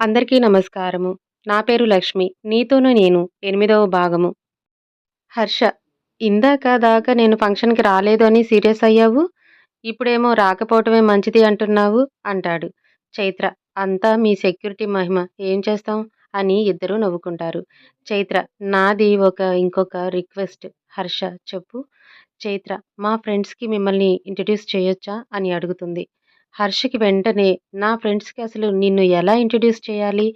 అందరికీ నమస్కారము. నా పేరు లక్ష్మి. నీతోను నేను ఎనిమిదవ భాగము. హర్ష ఇందాక దాకా నేను ఫంక్షన్‌కి రాలేదు అని సీరియస్ అయ్యావు. ఇప్పుడేమో రాకపోవటమే మంచిది అంటున్నావు అంటాడు. చైత్ర అంతా మీ సెక్యూరిటీ మహిమ. ఏం చేస్తాం అని ఇద్దరూ నవ్వుకుంటారు. చైత్ర నాది ఒక ఇంకొక రిక్వెస్ట్ హర్ష చెప్పు. చైత్ర మా ఫ్రెండ్స్‌కి మిమ్మల్ని ఇంట్రడ్యూస్ చేయొచ్చా అని అడుగుతుంది. హర్షకి వెంటనే నా ఫ్రెండ్స్‌కి అసలు నిన్ను ఎలా ఇంట్రడ్యూస్ చేయాలి?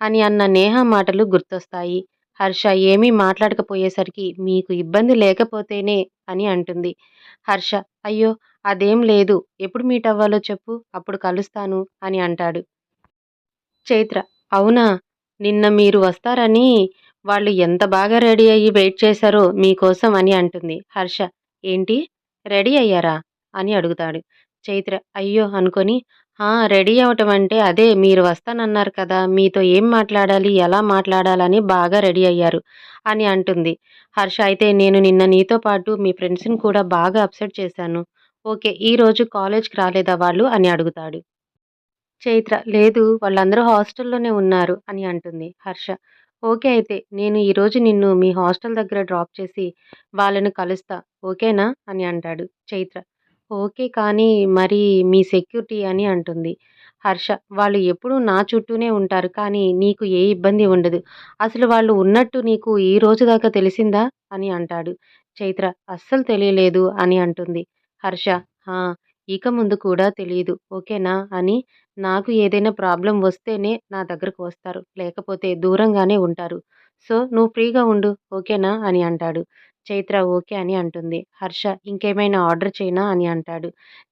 అని అన్న నేహ మాటలు గుర్తొస్తాయి. హర్ష ఏమీ మాట్లాడకపోయేసరికి మీకు ఇబ్బంది లేకపోతేనే అని అంటుంది. హర్ష అయ్యో! అదేం లేదు. ఎప్పుడు మీట్ అవ్వాలో చెప్పు. అప్పుడు కలుస్తాను అని అంటాడు. చైత్ర అవునా! నిన్న మీరు వస్తారని వాళ్ళు ఎంత బాగా రెడీ అయ్యి వెయిట్ చేశారో మీకోసం అని అంటుంది. హర్ష ఏంటి? రెడీ అయ్యారా? అని అడుగుతాడు. చైత్ర అయ్యో! అనుకొని రెడీ అవ్వటం అంటే అదే మీరు వస్తానన్నారు కదా! మీతో ఏం మాట్లాడాలి? ఎలా మాట్లాడాలని బాగా రెడీ అయ్యారు అని అంటుంది. హర్ష అయితే నేను నిన్న నీతో పాటు మీ ఫ్రెండ్స్‌ని కూడా బాగా అప్సెట్ చేశాను. ఓకే. ఈరోజు కాలేజ్‌కి రాలేదా వాళ్ళు? అని అడుగుతాడు. చైత్ర లేదు. వాళ్ళందరూ హాస్టల్‌లోనే ఉన్నారు అని అంటుంది. హర్ష ఓకే అయితే నేను ఈరోజు నిన్ను మీ హాస్టల్ దగ్గర డ్రాప్ చేసి వాళ్ళని కలుస్తా. ఓకేనా? అని అంటాడు. చైత్ర ఓకే. కానీ మరి మీ సెక్యూరిటీ అని అంటుంది. హర్ష వాళ్ళు ఎప్పుడూ నా చుట్టూనే ఉంటారు. కానీ నీకు ఏ ఇబ్బంది ఉండదు. అసలు వాళ్ళు ఉన్నట్టు నీకు ఈ రోజు దాకా తెలిసిందా? అని అంటాడు. చైత్ర అస్సలు తెలియలేదు అని అంటుంది. హర్ష ఆ! ఇక ముందు కూడా తెలియదు ఓకేనా? అని నాకు ఏదైనా ప్రాబ్లం వస్తేనే నా దగ్గరకు వస్తారు. లేకపోతే దూరంగానే ఉంటారు. సో, నువ్వు ఫ్రీగా ఉండు. ఓకేనా? అని అంటాడు. చైత్ర ఓకే అని అంటుంది. హర్ష ఇంకేమైనా ఆర్డర్ చేయనా? అని అంటాడు.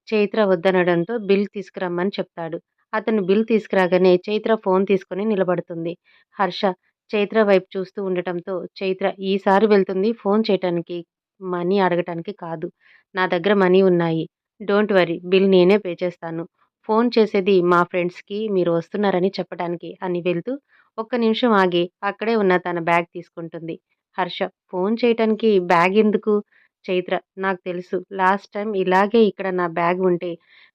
చైత్ర వద్దనడంతో బిల్ తీసుకురమ్మని చెప్తాడు. అతను బిల్ తీసుకురాగానే చైత్ర ఫోన్ తీసుకొని నిలబడుతుంది. హర్ష చైత్ర వైపు చూస్తూ ఉండటంతో చైత్ర ఈసారి వెళ్తుంది ఫోన్ చేయటానికి, మనీ అడగటానికి కాదు. నా దగ్గర మనీ ఉన్నాయి. డోంట్ వరీ బిల్ నేనే పే చేస్తాను. ఫోన్ చేసేది మా ఫ్రెండ్స్‌కి మీరు వస్తున్నారని చెప్పటానికి అని వెళ్తూ ఒక్క నిమిషం ఆగి అక్కడే ఉన్న తన బ్యాగ్ తీసుకుంటుంది. హర్ష ఫోన్ చేయటానికి బ్యాగ్ ఎందుకు? చైత్ర నాకు తెలుసు. లాస్ట్ టైం ఇలాగే ఇక్కడ నా బ్యాగ్ ఉంటే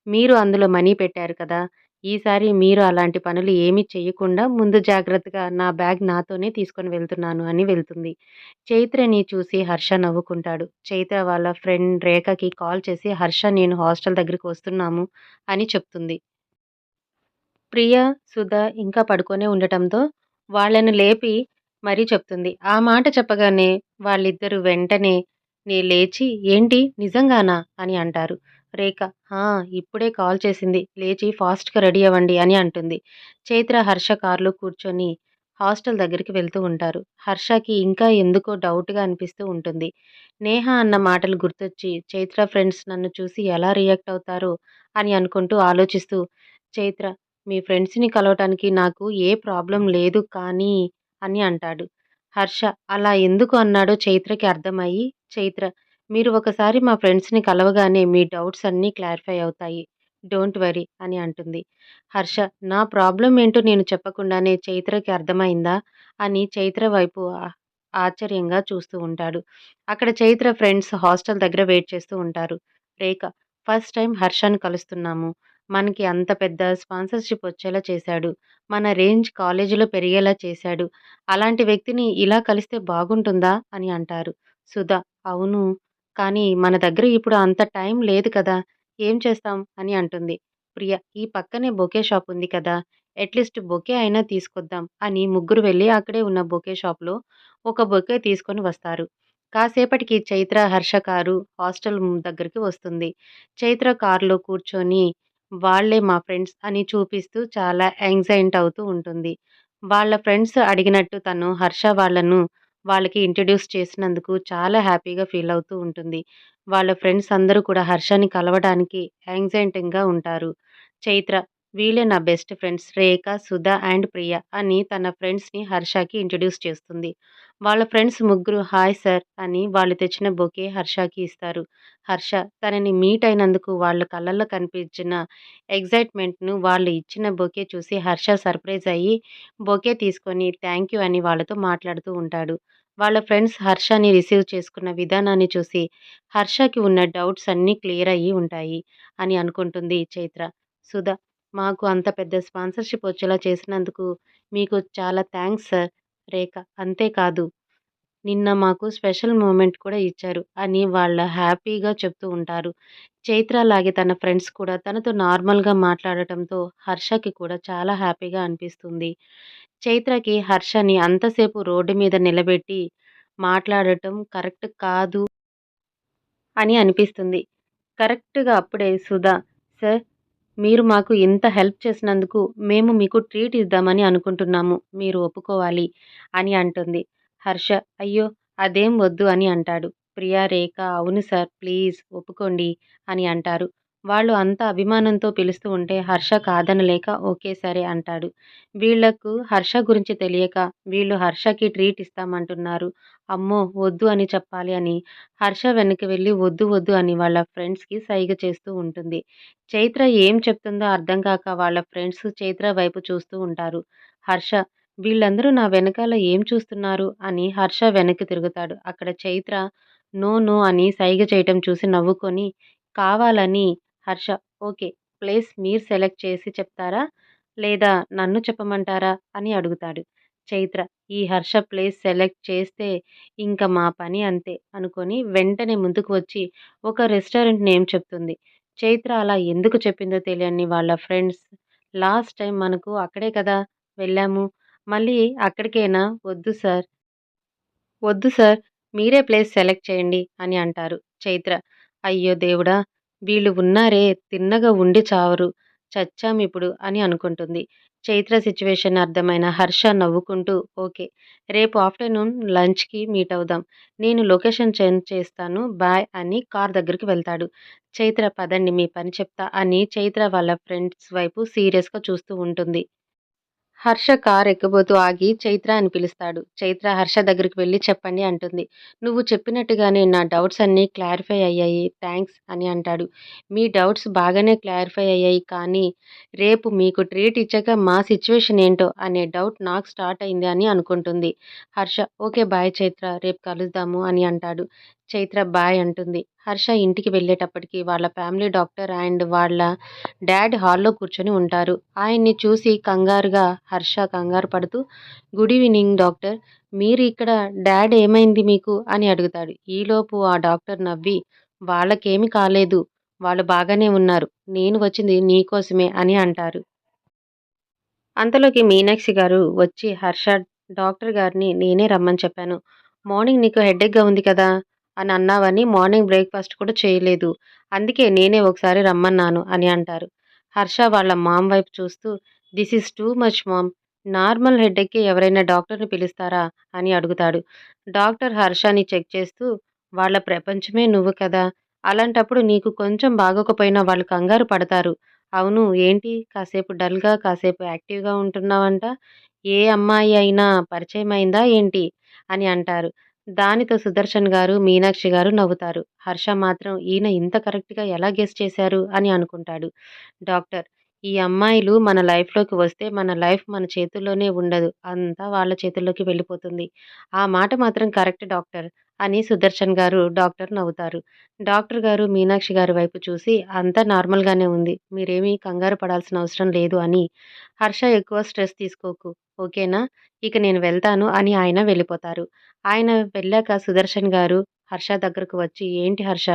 మీరు అందులో మనీ పెట్టారు కదా! ఈసారి మీరు అలాంటి పనులు ఏమీ చేయకుండా ముందు జాగ్రత్తగా నా బ్యాగ్ నాతోనే తీసుకొని వెళ్తున్నాను అని వెళ్తుంది. చైత్రని చూసి హర్ష నవ్వుకుంటాడు. చైత్ర వాళ్ళ ఫ్రెండ్ రేఖకి కాల్ చేసి హర్ష నేను హాస్టల్ దగ్గరికి వస్తున్నాము అని చెప్తుంది. ప్రియ, సుధ ఇంకా పడుకొనే ఉండటంతో వాళ్ళను లేపి మరీ చెప్తుంది. ఆ మాట చెప్పగానే వాళ్ళిద్దరూ వెంటనే నే లేచి ఏంటి నిజంగానా? అని అంటారు. రేఖ ఇప్పుడే కాల్ చేసింది. లేచి ఫాస్ట్‌గా రెడీ అవ్వండి అని అంటుంది. చైత్ర, హర్ష కారులో కూర్చొని హాస్టల్ దగ్గరికి వెళ్తూ ఉంటారు. హర్షకి ఇంకా ఎందుకో డౌట్‌గా అనిపిస్తూ ఉంటుంది. నేహ అన్న మాటలు గుర్తొచ్చి చైత్ర ఫ్రెండ్స్ నన్ను చూసి ఎలా రియాక్ట్ అవుతారో అని అనుకుంటూ ఆలోచిస్తూ చైత్ర మీ ఫ్రెండ్స్‌ని కలవటానికి నాకు ఏ ప్రాబ్లం లేదు కానీ అని అంటాడు. హర్ష అలా ఎందుకు అన్నాడో చైత్రకి అర్థమయ్యి చైత్ర మీరు ఒకసారి మా ఫ్రెండ్స్‌ని కలవగానే మీ డౌట్స్ అన్నీ క్లారిఫై అవుతాయి. డోంట్ వరీ అని అంటుంది. హర్ష నా ప్రాబ్లం ఏంటో నేను చెప్పకుండానే చైత్రకి అర్థమైందా? అని చైత్ర వైపు ఆశ్చర్యంగా చూస్తూ ఉంటాడు. అక్కడ చైత్ర ఫ్రెండ్స్ హాస్టల్ దగ్గర వెయిట్ చేస్తూ ఉంటారు. రేఖ ఫస్ట్ టైం హర్షని కలుస్తున్నాము. మనకి అంత పెద్ద స్పాన్సర్‌షిప్ వచ్చేలా చేశాడు. మన రేంజ్ కాలేజీలో పెరిగేలా చేశాడు. అలాంటి వ్యక్తిని ఇలా కలిస్తే బాగుంటుందా? అని అంటారు. సుధా అవును. కానీ మన దగ్గర ఇప్పుడు అంత టైం లేదు కదా! ఏం చేస్తాం? అని అంటుంది. ప్రియ ఈ పక్కనే బొకే షాప్ ఉంది కదా! అట్‌లీస్ట్ బొకే అయినా తీసుకొద్దాం అని ముగ్గురు వెళ్ళి అక్కడే ఉన్న బొకే షాప్‌లో ఒక బొకే తీసుకొని వస్తారు. కాసేపటికి చైత్ర, హర్ష కారు హాస్టల్ దగ్గరికి వస్తుంది. చైత్ర కారులో కూర్చొని వాళ్ళే మా ఫ్రెండ్స్ అని చూపిస్తూ చాలా యాంగ్జైటీ అవుతూ ఉంటుంది. వాళ్ళ ఫ్రెండ్స్ అడిగినట్టు తను హర్ష వాళ్ళను వాళ్ళకి ఇంట్రడ్యూస్ చేసినందుకు చాలా హ్యాపీగా ఫీల్ అవుతూ ఉంటుంది. వాళ్ళ ఫ్రెండ్స్ అందరూ కూడా హర్షని కలవడానికి యాంగ్జైంటింగ్గా ఉంటారు. చైత్ర వీళ్ళే నా best friends Rekha, Sudha and Priya అని తన ఫ్రెండ్స్‌ని హర్షకి ఇంట్రడ్యూస్ చేస్తుంది. వాళ్ళ ఫ్రెండ్స్ ముగ్గురు హాయ్ సార్ అని వాళ్ళు తెచ్చిన బొకే హర్షకి ఇస్తారు. హర్ష తనని మీట్ అయినందుకు వాళ్ళ కళ్ళల్లో కనిపించిన ఎగ్జైట్మెంట్ను వాళ్ళు ఇచ్చిన బొకే చూసి హర్ష సర్ప్రైజ్ అయ్యి బొకే తీసుకొని థ్యాంక్ యూ అని వాళ్ళతో మాట్లాడుతూ ఉంటాడు. వాళ్ళ ఫ్రెండ్స్ హర్షని రిసీవ్ చేసుకున్న విధానాన్ని చూసి హర్షకి ఉన్న డౌట్స్ అన్నీ క్లియర్ అయ్యి ఉంటాయి అని అనుకుంటుంది చైత్ర. సుధా మాకు అంత పెద్ద స్పాన్సర్‌షిప్ వచ్చేలా చేసినందుకు మీకు చాలా థ్యాంక్స్ సార్. రేఖ అంతేకాదు నిన్న మాకు స్పెషల్ మూమెంట్ కూడా ఇచ్చారు అని వాళ్ళ హ్యాపీగా చెప్తూ ఉంటారు. చైత్ర లాగే తన ఫ్రెండ్స్ కూడా తనతో నార్మల్‌గా మాట్లాడటంతో హర్షకి కూడా చాలా హ్యాపీగా అనిపిస్తుంది. చైత్రకి హర్షని అంతసేపు రోడ్డు మీద నిలబెట్టి మాట్లాడటం కరెక్ట్ కాదు అని అనిపిస్తుంది. కరెక్ట్‌గా అప్పుడే సుధా సార్ మీరు మాకు ఇంత హెల్ప్ చేసినందుకు మేము మీకు ట్రీట్ ఇద్దామని అనుకుంటున్నాము. మీరు ఒప్పుకోవాలి అని అంటుంది. హర్ష అయ్యో! అదేం వద్దు అని అంటాడు. ప్రియా, రేఖ అవును సార్ ప్లీజ్ ఒప్పుకోండి అని అంటారు. వాళ్ళు అంత అభిమానంతో పిలుస్తూ ఉంటే హర్ష కాదనలేక ఒకేసారి అంటాడు. వీళ్ళకు హర్ష గురించి తెలియక వీళ్ళు హర్షకి ట్రీట్ ఇస్తామంటున్నారు. అమ్మో! వద్దు అని చెప్పాలి అని హర్ష వెనక్కి వెళ్ళి వద్దు వద్దు అని వాళ్ళ ఫ్రెండ్స్‌కి సైగ చేస్తూ ఉంటుంది. చైత్ర ఏం చెప్తుందో అర్థం కాక వాళ్ళ ఫ్రెండ్స్ చైత్ర వైపు చూస్తూ ఉంటారు. హర్ష వీళ్ళందరూ నా వెనకాల ఏం చూస్తున్నారు అని హర్ష వెనక్కి తిరుగుతాడు. అక్కడ చైత్ర నో నో అని సైగ చేయటం చూసి నవ్వుకొని కావాలని హర్ష ఓకే. ప్లేస్ మీరు సెలెక్ట్ చేసి చెప్తారా? లేదా నన్ను చెప్పమంటారా? అని అడుగుతాడు. చైత్ర ఈ హర్ష ప్లేస్ సెలెక్ట్ చేస్తే ఇంకా మా పని అంతే అనుకొని వెంటనే ముందుకు వచ్చి ఒక రెస్టారెంట్ నేమ్ చెప్తుంది. చైత్ర అలా ఎందుకు చెప్పిందో తెలియని వాళ్ళ ఫ్రెండ్స్ లాస్ట్ టైం మనకు అక్కడే కదా వెళ్ళాము. మళ్ళీ అక్కడికైనా వద్దు సార్. వద్దు సార్. మీరే ప్లేస్ సెలెక్ట్ చేయండి అని అంటారు. చైత్ర అయ్యో దేవుడా! వీళ్ళు ఉన్నారే తిన్నగా ఉండి చావరు. చచ్చామిప్పుడు అని అనుకుంటుంది. చైత్ర సిచ్యువేషన్ అర్థమైన హర్ష నవ్వుకుంటూ ఓకే. రేపు ఆఫ్టర్‌నూన్ లంచ్‌కి మీట్ అవుదాం. నేను లొకేషన్ సెండ్ చేస్తాను బాయ్ అని కార్ దగ్గరికి వెళ్తాడు. చైత్ర పదండి మీ పని చెప్తా అని చైత్ర వాళ్ళ ఫ్రెండ్స్ వైపు సీరియస్‌గా చూస్తూ ఉంటుంది. హర్ష కార్ ఎక్కబోతూ ఆగి చైత్ర అని పిలుస్తాడు. చైత్ర హర్ష దగ్గరికి వెళ్ళి చెప్పండి అంటుంది. నువ్వు చెప్పినట్టుగానే నా డౌట్స్ అన్నీ క్లారిఫై అయ్యాయి. థ్యాంక్స్ అని అంటాడు. మీ డౌట్స్ బాగానే క్లారిఫై అయ్యాయి కానీ రేపు మీకు ట్రీట్ ఇచ్చాక మా సిచ్యువేషన్ ఏంటో అనే డౌట్ నాకు స్టార్ట్ అయింది అని అనుకుంటుంది. హర్ష ఓకే బాయ్ చైత్ర రేపు కలుద్దాము అని అంటాడు. చైత్ర బాయ్ అంటుంది. హర్ష ఇంటికి వెళ్ళేటప్పటికి వాళ్ళ ఫ్యామిలీ డాక్టర్ అండ్ వాళ్ళ డాడ్ హాల్లో కూర్చొని ఉంటారు. ఆయన్ని చూసి కంగారుగా హర్ష కంగారు పడుతూ గుడ్ ఈవినింగ్ డాక్టర్. మీరు ఇక్కడ డాడ్ ఏమైంది మీకు? అని అడుగుతాడు. ఈలోపు ఆ డాక్టర్ నవ్వి వాళ్ళకేమి కాలేదు. వాళ్ళు బాగానే ఉన్నారు. నేను వచ్చింది నీకోసమే అని అంటారు. అంతలోకి మీనాక్షి గారు వచ్చి హర్ష డాక్టర్ గారిని నేనే రమ్మని చెప్పాను. మార్నింగ్ నీకు హెడేక్‌గా ఉంది కదా! అని అన్నావని మార్నింగ్ బ్రేక్‌ఫాస్ట్ కూడా చేయలేదు. అందుకే నేనే ఒకసారి రమ్మన్నాను అని అంటారు. హర్ష వాళ్ళ మామ్ వైపు చూస్తూ this is too much mom. Normal హెడేక్‌కి ఎవరైనా డాక్టర్‌ని పిలుస్తారా? అని అడుగుతాడు. డాక్టర్ హర్షని చెక్ చేస్తూ వాళ్ళ ప్రపంచమే నువ్వు కదా! అలాంటప్పుడు నీకు కొంచెం బాగోకపోయినా వాళ్ళు కంగారు పడతారు. అవును ఏంటి కాసేపు డల్‌గా, కాసేపు యాక్టివ్‌గా ఉంటున్నావంట. ఏ అమ్మాయి అయినా పరిచయం అయిందా ఏంటి? అని అంటారు. దానితో సుదర్శన్ గారు, మీనాక్షి గారు నవ్వుతారు. హర్ష మాత్రం ఈయన ఇంత కరెక్ట్‌గా ఎలా గెస్ చేశారు అని అనుకుంటాడు. డాక్టర్ ఈ అమ్మాయిలు మన లైఫ్‌లోకి వస్తే మన లైఫ్ మన చేతుల్లోనే ఉండదు. అంతా వాళ్ళ చేతుల్లోకి వెళ్ళిపోతుంది. ఆ మాట మాత్రం కరెక్ట్ డాక్టర్ అని సుదర్శన్ గారు, డాక్టర్ నవ్వుతారు. డాక్టర్ గారు మీనాక్షి గారి వైపు చూసి అంతా నార్మల్‌గానే ఉంది. మీరేమీ కంగారు పడాల్సిన అవసరం లేదు అని హర్ష ఎక్కువ స్ట్రెస్ తీసుకోకు. ఓకేనా? ఇక నేను వెళ్తాను అని ఆయన వెళ్ళిపోతారు. ఆయన వెళ్ళాక సుదర్శన్ గారు హర్ష దగ్గరకు వచ్చి ఏంటి హర్ష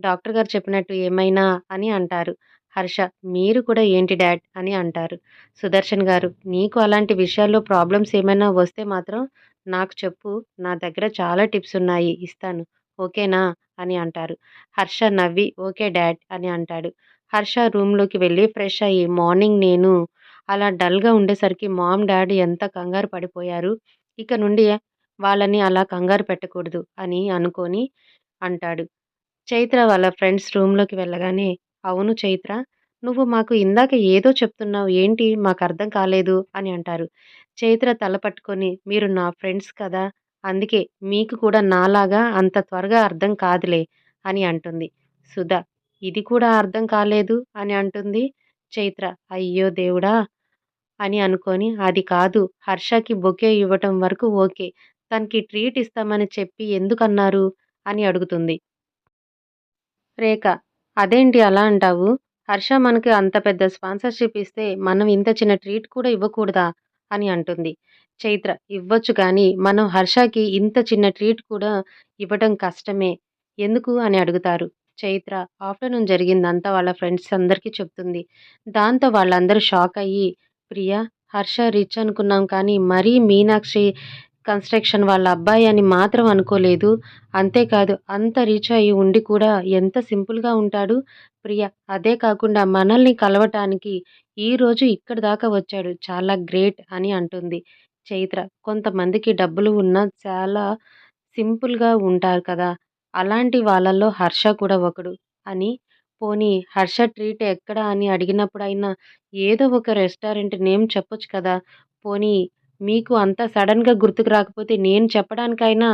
డాక్టర్ గారు చెప్పినట్టు ఏమైనా అని అంటారు. హర్ష మీరు కూడా ఏంటి డాడ్ అని అంటారు. సుదర్శన్ గారు నీకు అలాంటి విషయాల్లో ప్రాబ్లమ్స్ ఏమైనా వస్తే మాత్రం నాకు చెప్పు. నా దగ్గర చాలా టిప్స్ ఉన్నాయి ఇస్తాను. ఓకేనా? అని అంటారు. హర్ష నవ్వి ఓకే డాడ్ అని అంటాడు. హర్ష రూమ్‌లోకి వెళ్ళి ఫ్రెష్ అయ్యి మార్నింగ్ నేను అలా డల్‌గా ఉండేసరికి మామ్, డాడీ ఎంత కంగారు పడిపోయారు. ఇక నుండి వాళ్ళని అలా కంగారు పెట్టకూడదు అని అనుకొని అంటాడు. చైత్ర వాళ్ళ ఫ్రెండ్స్ రూమ్‌లోకి వెళ్ళగానే అవును చైత్ర నువ్వు మాకు ఇందాక ఏదో చెప్తున్నావు ఏంటి? మాకు అర్థం కాలేదు అని అంటారు. చైత్ర తల పట్టుకొని మీరు నా ఫ్రెండ్స్ కదా! అందుకే మీకు కూడా నాలాగా అంత త్వరగా అర్థం కాదులే అని అంటుంది. సుధ ఇది కూడా అర్థం కాలేదు అని అంటుంది. చైత్ర అయ్యో దేవుడా! అని అనుకొని అది కాదు హర్షకి బొకే ఇవ్వటం వరకు ఓకే. తనకి ట్రీట్ ఇస్తామని చెప్పి ఎందుకన్నారు? అని అడుగుతుంది. రేఖ అదేంటి అలా అంటావు? హర్ష మనకి అంత పెద్ద స్పాన్సర్‌షిప్ ఇస్తే మనం ఇంత చిన్న ట్రీట్ కూడా ఇవ్వకూడదా? అని అంటుంది. చైత్ర ఇవ్వచ్చు కానీ మనం హర్షకి ఇంత చిన్న ట్రీట్ కూడా ఇవ్వటం కష్టమే. ఎందుకు? అని అడుగుతారు. చైత్ర ఆఫ్టర్‌నూన్ జరిగిందంతా వాళ్ళ ఫ్రెండ్స్ అందరికీ చెప్తుంది. దాంతో వాళ్ళందరూ షాక్ అయ్యి ప్రియా, హర్ష రిచ్ అనుకున్నాం కానీ మరీ మీనాక్షి కన్‌స్ట్రక్షన్ వాళ్ళ అబ్బాయి అని మాత్రం అనుకోలేదు. అంతేకాదు అంత రీచ్ అయ్యి ఉండి కూడా ఎంత సింపుల్‌గా ఉంటాడు. ప్రియ అదే కాకుండా మనల్ని కలవటానికి ఈరోజు ఇక్కడి దాకా వచ్చాడు. చాలా గ్రేట్ అని అంటుంది. చైత్ర కొంతమందికి డబ్బులు ఉన్నా చాలా సింపుల్‌గా ఉంటారు కదా! అలాంటి వాళ్ళల్లో హర్ష కూడా ఒకడు అని పోనీ హర్ష ట్రీట్ ఎక్కడ అని అడిగినప్పుడైనా ఏదో ఒక రెస్టారెంట్ నేమ్ చెప్పొచ్చు కదా! పోనీ మీకు అంత సడన్‌గా గుర్తుకు రాకపోతే నేను చెప్పడానికైనా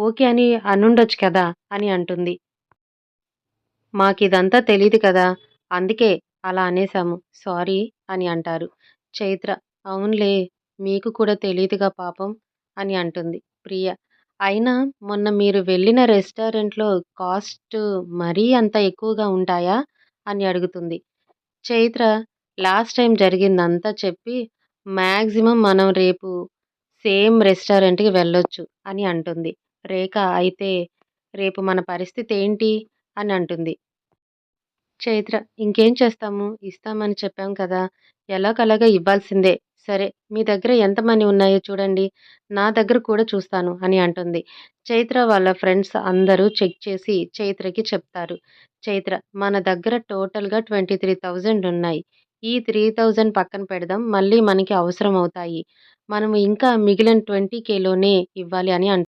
ఓకే అని అనుండొచ్చు కదా! అని అంటుంది. మాకిదంతా తెలియదు కదా! అందుకే అలా అనేసాము. సారీ అని అంటారు. చైత్ర అవునులే మీకు కూడా తెలియదుగా పాపం అని అంటుంది. ప్రియ అయినా మొన్న మీరు వెళ్ళిన రెస్టారెంట్‌లో కాస్ట్ మరీ అంత ఎక్కువగా ఉంటాయా? అని అడుగుతుంది. చైత్ర లాస్ట్ టైం జరిగిందంతా చెప్పి మ్యాక్సిమం మనం రేపు సేమ్ రెస్టారెంట్‌కి వెళ్ళొచ్చు అని అంటుంది. రేఖ అయితే రేపు మన పరిస్థితి ఏంటి? అని అంటుంది. చైత్ర ఇంకేం చేస్తాము? ఇస్తామని చెప్పాం కదా! ఎలాగలాగా ఇవ్వాల్సిందే. సరే మీ దగ్గర ఎంత మనీ ఉన్నాయో చూడండి. నా దగ్గర కూడా చూస్తాను అని అంటుంది. చైత్ర వాళ్ళ ఫ్రెండ్స్ అందరూ చెక్ చేసి చైత్రకి చెప్తారు. చైత్ర మన దగ్గర టోటల్‌గా 23,000 ఉన్నాయి. ఈ 3,000 పక్కన పెడదాం. మళ్ళీ మనకి అవసరం అవుతాయి. మనం ఇంకా మిగిలిన ట్వంటీ కేలోనే ఇవ్వాలి అని అంటుంది.